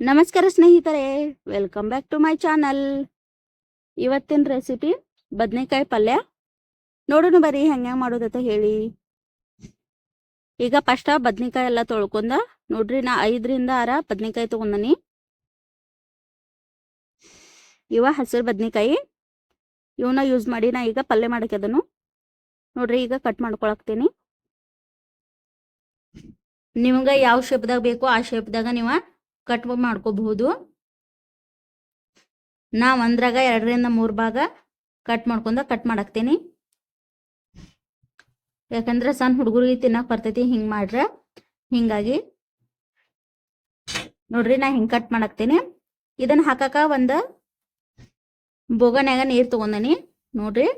ನಮಸ್ಕಾರ ಸ್ನೇಹಿತರೆ welcome back to my channel ಇವತ್ತಿನ ರೆಸಿಪಿ ಬದನೆಕಾಯಿ ಪಲ್ಯ. ನೋಡೋಣ ಬರ್ರಿ ಹೆಂಗ ಮಾಡೋದತ್ತ ಹೇಳಿ. ಈಗ ಫಸ್ಟ್ ಬದನೆಕಾಯಿ ಎಲ್ಲ ತೊಳ್ಕೊಂಡ, ನೋಡ್ರಿ ನಾ ಐದರಿಂದ ಆರ ಬದನೆಕಾಯಿ ತಗೊಂಡನಿ. ಇವ ಹಸಿರು ಬದನೆಕಾಯಿ ಇವನ್ನ ಯೂಸ್ ಮಾಡಿ ನಾ ಈಗ ಪಲ್ಯ ಮಾಡಕ್ಕೆ ಅದನ್ನು. ನೋಡ್ರಿ ಈಗ ಕಟ್ ಮಾಡ್ಕೊಳಕ್ತೀನಿ. ನಿಮ್ಗೆ ಯಾವ ಶೇಪ್ದಾಗ ಬೇಕೋ ಆ ಶೇಪ್ದಾಗ ನೀವು ಕಟ್ ಮಾಡ್ಕೋಬಹುದು. ನಾ ಒಂದ್ರಾಗ ಎರಡರಿಂದ ಮೂರು ಭಾಗ ಕಟ್ ಮಾಡ್ಕೊಂಡ ಕಟ್ ಮಾಡಾಕ್ತೀನಿ. ಯಾಕಂದ್ರೆ ಸಣ್ಣ ಹುಡುಗರಿಗೆ ತಿನ್ನಕ್ ಬರ್ತೈತಿ, ಹಿಂಗ್ ಮಾಡ್ರ. ಹಿಂಗಾಗಿ ನೋಡ್ರಿ ನಾ ಹಿಂಗ್ ಕಟ್ ಮಾಡಾಕ್ತೀನಿ. ಇದನ್ನ ಹಾಕಾಕ ಒಂದ ಬೋಗನ್ಯಾಗ ನೀರ್ ತಗೊಂಡನಿ, ನೋಡ್ರಿ.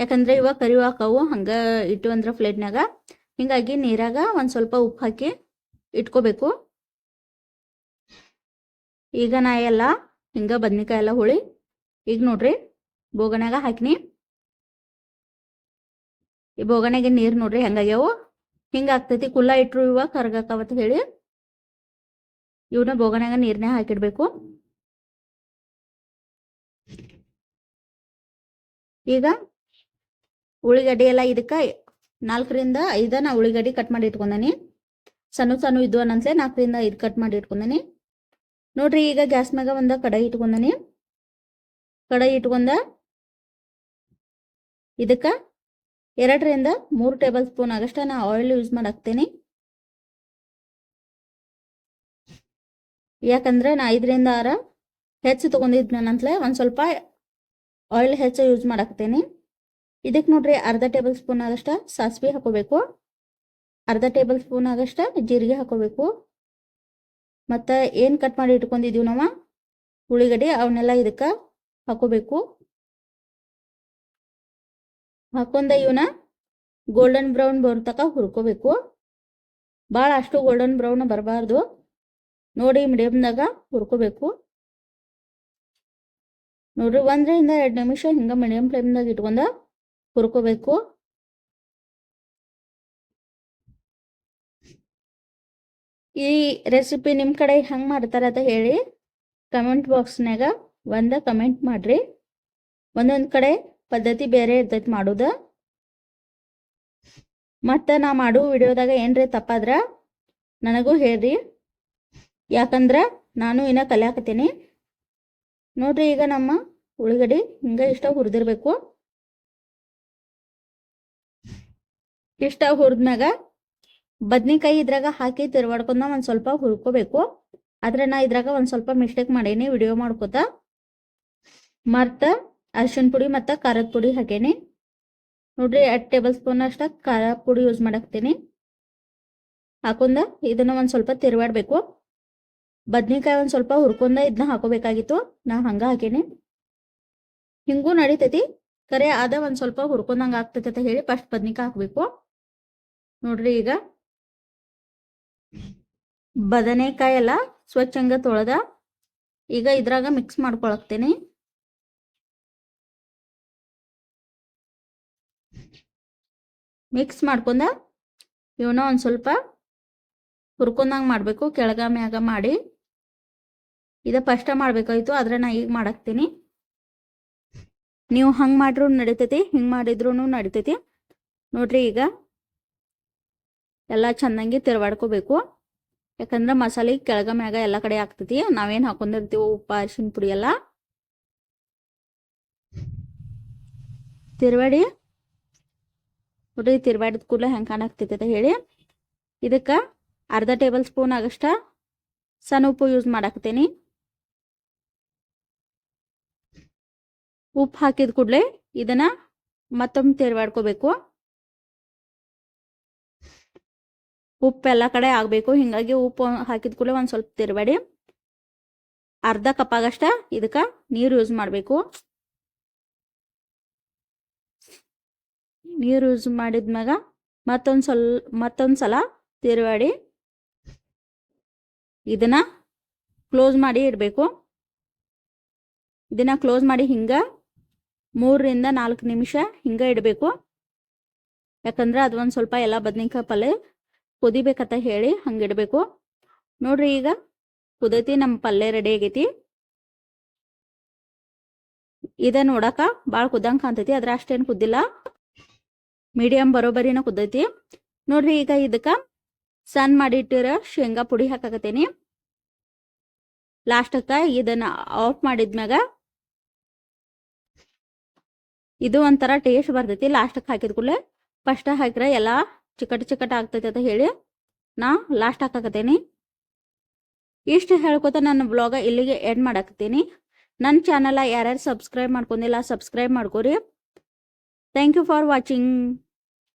ಯಾಕಂದ್ರೆ ಇವಾಗ ಕರಿವಾಕವು ಹಂಗ ಇಟ್ಟು ಅಂದ್ರ ಪ್ಲೇಟ್ನಾಗ ಹಿಂಗಾಗಿ ನೀರಾಗ ಒಂದ್ ಸ್ವಲ್ಪ ಉಪ್ಪು ಹಾಕಿ ಇಟ್ಕೋಬೇಕು. ಈಗ ನಾ ಎಲ್ಲ ಹಿಂಗ ಬದ್ನಿಕಾಯಿ ಎಲ್ಲ ಹುಳಿ, ಈಗ ನೋಡ್ರಿ ಬೋಗಣ್ಯಾಗ ಹಾಕಿನಿ. ಈ ಬೋಗಣೆಗೆ ನೀರ್ ನೋಡ್ರಿ ಹೆಂಗಾಗ್ಯಾವು ಹಿಂಗ ಆಗ್ತೈತಿ, ಕುಲ್ಲ ಇಟ್ರು ಇವ ಕರ್ಗಾಕವತ್ ಹೇಳಿ. ಇವನ್ನ ಬೋಗಣ್ಯಾಗ ನೀರ್ನೇ ಹಾಕಿಡ್ಬೇಕು. ಈಗ ಉಳ್ಳಿಗಡ್ಡಿ ಎಲ್ಲ ಇದಕ್ಕ ನಾಲ್ಕರಿಂದ ಐದ ನಾ ಉಳ್ಳಿಗಡ್ಡಿ ಕಟ್ ಮಾಡಿ ಇಟ್ಕೊಂಡನಿ. ಸಣ್ಣ ಸಣ್ಣ ಇದ್ವು ಅನ್ನಂತ್ಲೆ ನಾಲ್ಕರಿಂದ ಐದು ಕಟ್ ಮಾಡಿ ಇಟ್ಕೊಂಡನಿ. ನೋಡ್ರಿ, ಈಗ ಗ್ಯಾಸ್ ಮ್ಯಾಗ ಒಂದ ಕಡಾಯಿ ಇಟ್ಕೊಂಡನಿ. ಕಡಾಯಿ ಇಟ್ಕೊಂಡ ಇದಕ್ಕ ಎರಡರಿಂದ ಮೂರು ಟೇಬಲ್ ಸ್ಪೂನ್ ಆಗಷ್ಟ ನಾ ಆಯಿಲ್ ಯೂಸ್ ಮಾಡಾಕ್ತೇನೆ ಯಾಕಂದ್ರೆ ನಾ ಐದರಿಂದ ಆರ ಹೆಚ್ಚು ತಗೊಂಡಿದ್ ನಂತಲೇ ಒಂದ್ ಸ್ವಲ್ಪ ಆಯಿಲ್ ಹೆಚ್ಚು ಯೂಸ್ ಮಾಡಾಕ್ತೇನೆ ಇದಕ್ಕೆ ನೋಡ್ರಿ, ಅರ್ಧ ಟೇಬಲ್ ಸ್ಪೂನ್ ಆಗಷ್ಟ ಸಾಸಿವೆ ಹಾಕೋಬೇಕು. ಅರ್ಧ ಟೇಬಲ್ ಸ್ಪೂನ್ ಆಗಷ್ಟ ಜೀರಿಗೆ ಹಾಕೋಬೇಕು. ಮತ್ತು ಏನು ಕಟ್ ಮಾಡಿ ಇಟ್ಕೊಂಡಿದ್ದೀವಿ ನಾವು? ಉಳ್ಳಿಗಡ್ಡೆ ಅವನ್ನೆಲ್ಲ ಇದಕ್ಕೆ ಹಾಕೋಬೇಕು. ಹಾಕೊಂಡ ಇವನ್ನ ಗೋಲ್ಡನ್ ಬ್ರೌನ್ ಬರ್ತಕ್ಕ ತಕ ಹುರ್ಕೋಬೇಕು. ಭಾಳ ಅಷ್ಟು ಗೋಲ್ಡನ್ ಬ್ರೌನ್ ಬರಬಾರ್ದು. ನೋಡಿ ಮೀಡಿಯಮ್ದಾಗ ಹುರ್ಕೋಬೇಕು. ನೋಡ್ರಿ ಒಂದರಿಂದ ಎರಡು ನಿಮಿಷ ಹಿಂಗೆ ಮೀಡಿಯಮ್ ಫ್ಲೇಮ್ದಾಗ ಇಟ್ಕೊಂಡ ಹುರ್ಕೋಬೇಕು. ಈ ರೆಸಿಪಿ ನಿಮ್ಮ ಕಡೆ ಹೆಂಗೆ ಮಾಡ್ತಾರ ಅಂತ ಹೇಳಿ ಕಮೆಂಟ್ ಬಾಕ್ಸ್ನಾಗ ಒಂದ ಕಮೆಂಟ್ ಮಾಡ್ರಿ. ಒಂದೊಂದು ಕಡೆ ಪದ್ಧತಿ ಬೇರೆ ಇರ್ತೈತಿ ಮಾಡೋದು. ಮತ್ತು ನಾ ಮಾಡೋ ವಿಡಿಯೋದಾಗ ಏನ್ರಿ ತಪ್ಪಾದ್ರ ನನಗೂ ಹೇಳ್ರಿ. ಯಾಕಂದ್ರೆ ನಾನು ಇನ್ನ ಕಲಿಯಾಕತ್ತೀನಿ. ನೋಡ್ರಿ ಈಗ ನಮ್ಮ ಉಳ್ಳಾಗಡ್ಡಿ ಹಿಂಗೆ ಇಷ್ಟ ಹುರಿದಿರ್ಬೇಕು. ಇಷ್ಟ ಹುರಿದ್ಮ್ಯಾಗ ಬದ್ನಿಕಾಯಿ ಇದ್ರಾಗ ಹಾಕಿ ತಿರ್ವಾಡ್ಕೊಂಡ ಒಂದ್ ಸ್ವಲ್ಪ ಹುರ್ಕೋಬೇಕು. ಆದ್ರೆ ನಾ ಇದ್ರಾಗ ಒಂದ್ ಸ್ವಲ್ಪ ಮಿಸ್ಟೇಕ್ ಮಾಡೇನಿ ವಿಡಿಯೋ ಮಾಡ್ಕೋತ. ಮತ್ತ ಅರಿಶಿನ ಪುಡಿ ಮತ್ತ ಖಾರದ ಪುಡಿ ಹಾಕೇನಿ. ನೋಡ್ರಿ ಎರಡ್ ಟೇಬಲ್ ಸ್ಪೂನ್ ಅಷ್ಟ ಖಾರ ಪುಡಿ ಯೂಸ್ ಮಾಡಾಕ್ತೀನಿ. ಹಾಕೊಂಡ ಇದನ್ನ ಒಂದ್ ಸ್ವಲ್ಪ ತಿರ್ವಾಡ್ಬೇಕು. ಬದ್ನಿಕಾಯಿ ಒಂದ್ ಸ್ವಲ್ಪ ಹುರ್ಕೊಂಡ ಇದನ್ನ ಹಾಕೋಬೇಕಾಗಿತ್ತು, ನಾ ಹಂಗ ಹಾಕೇನಿ. ಹಿಂಗೂ ನಡೀತೈತಿ. ಕರೆ ಅದ ಒಂದ್ ಸ್ವಲ್ಪ ಹುರ್ಕೊಂಡಂಗ ಆಗ್ತೈತಿ ಅಂತ ಹೇಳಿ ಫಸ್ಟ್ ಬದ್ನಿಕಾಯಿ ಹಾಕ್ಬೇಕು. ನೋಡ್ರಿ ಈಗ. ಬದನೆಕಾಯಿ ಎಲ್ಲ ಸ್ವಚ್ಛಂಗ ತೊಳೆದ, ಈಗ ಇದ್ರಾಗ ಮಿಕ್ಸ್ ಮಾಡ್ಕೊಳಕ್ತೇನೆ. ಮಿಕ್ಸ್ ಮಾಡ್ಕೊಂಡ, ಇವನ್ನ ಒಂದು ಸ್ವಲ್ಪ ಹುರ್ಕೊಂಡಂಗೆ ಮಾಡಬೇಕು, ಕೆಳಗ ಮ್ಯಾಗ ಮಾಡಿ. ಇದ ಫಸ್ಟ್ ಮಾಡ್ಬೇಕಾಯ್ತು, ಆದ್ರೆ ನಾ ಈಗ ಮಾಡಾಕ್ತೀನಿ. ನೀವು ಹಂಗೆ ಮಾಡ್ರೂ ನಡಿತೈತಿ, ಹಿಂಗೆ ಮಾಡಿದ್ರು ನಡಿತೈತಿ. ನೋಡ್ರಿ ಈಗ. ಎಲ್ಲ ಚೆನ್ನಾಗಿ ತಿರ್ವಾಡ್ಕೋಬೇಕು. ಯಾಕಂದ್ರೆ ಮಸಾಲೆ ಕೆಳಗ ಮ್ಯಾಗ ಎಲ್ಲ ಕಡೆ ಆಗ್ತೈತಿ. ನಾವೇನು ಹಾಕೊಂಡಿರ್ತೀವಿ ಉಪ್ಪು ಅರಿಶಿನ ಪುಡಿ ಎಲ್ಲ. ತಿರ್ವಾಡಿ. ನೋಡ್ರಿ, ತಿರ್ವಾಡಿದ ಕೂಡಲೇ ಹೆಂಗೆ ಕಾಣಾಕ್ತೈತಿ ಅಂತ ಹೇಳಿ. ಇದಕ್ಕೆ ಅರ್ಧ ಟೇಬಲ್ ಸ್ಪೂನ್ ಆಗಷ್ಟ ಸಣ್ಣ ಉಪ್ಪು ಯೂಸ್ ಮಾಡಾಕ್ತೇನಿ ಉಪ್ಪು ಹಾಕಿದ ಕೂಡಲೇ ಇದನ್ನ ಮತ್ತೊಮ್ಮೆ ತಿರ್ವಾಡ್ಕೋಬೇಕು. ಉಪ್ಪು ಎಲ್ಲ ಕಡೆ ಆಗಬೇಕು ಹಿಂಗಾಗಿ ಉಪ್ಪು ಹಾಕಿದ ಕೂಡಲೇ ಒಂದು ಸ್ವಲ್ಪ ತಿರ್ಬೇಡಿ. ಅರ್ಧ ಕಪ್ ಆಗಷ್ಟ ಇದಕ್ಕೆ ನೀರು ಯೂಸ್ ಮಾಡಬೇಕು. ನೀರು ಯೂಸ್ ಮಾಡಿದ್ಮ್ಯಾಗ ಮತ್ತೊಂದು ಸ್ವಲ್ ಮತ್ತೊಂದು ಸಲ ತಿರುವಾಡಿ ಇದನ್ನ ಕ್ಲೋಸ್ ಮಾಡಿ ಇಡಬೇಕು. ಇದನ್ನ ಕ್ಲೋಸ್ ಮಾಡಿ ಹಿಂಗೆ ಮೂರರಿಂದ ನಾಲ್ಕು ನಿಮಿಷ ಹಿಂಗೆ ಇಡಬೇಕು. ಯಾಕಂದ್ರೆ ಅದು ಸ್ವಲ್ಪ ಎಲ್ಲ ಬದನೆಕಾಯಿ ಪಲ್ಯ ಕುದಿಬೇಕಂತ ಹೇಳಿ ಹಂಗಿಡ್ಬೇಕು ನೋಡ್ರಿ ಈಗ ಕುದತಿ ನಮ್ಮ ಪಲ್ಯ ರೆಡಿ ಆಗೈತಿ. ಇದ ನೋಡಕ ಭಾಳ ಕುದಂಗ್ ಕಾಣ್ತೈತಿ ಅದ್ರ ಅಷ್ಟೇನು ಕುದ್ದಿಲ್ಲ. ಮೀಡಿಯಂ ಬರೋಬರಿನ ಕುದ್ದೈತಿ. ನೋಡ್ರಿ ಈಗ ಇದಕ್ಕ ಸಣ್ಣ ಮಾಡಿಟ್ಟಿರ ಶೇಂಗಾ ಪುಡಿ ಹಾಕಾಕತ್ತೇನಿ. ಲಾಸ್ಟಕ್ಕ ಇದನ್ನ ಆಫ್ ಮಾಡಿದ್ಮ್ಯಾಗ ಇದು ಒಂಥರ ಟೇಸ್ಟ್ ಬರ್ತೈತಿ. ಲಾಸ್ಟಕ್ಕೆ ಹಾಕಿದ ಕೂಡಲೇ ಫಸ್ಟ್ ಹಾಕಿರ ಎಲ್ಲ ಚಿಕಟ್ ಚಿಕಟ್ ಆಗ್ತೈತಿ ಅಂತ ಹೇಳಿ ನಾ ಲಾಸ್ಟ್ ಹಾಕಕತ್ತೀನಿ. ಇಷ್ಟು ಹೇಳ್ಕೊತ ನನ್ನ ಬ್ಲಾಗ ಇಲ್ಲಿಗೆ ಎಂಡ್ ಮಾಡಾಕತ್ತೀನಿ. ನನ್ನ ಚಾನಲ ಯಾರ್ಯಾರು ಸಬ್ಸ್ಕ್ರೈಬ್ ಮಾಡ್ಕೊಂಡಿಲ್ಲ ಸಬ್ಸ್ಕ್ರೈಬ್ ಮಾಡ್ಕೊರಿ. Thank you for watching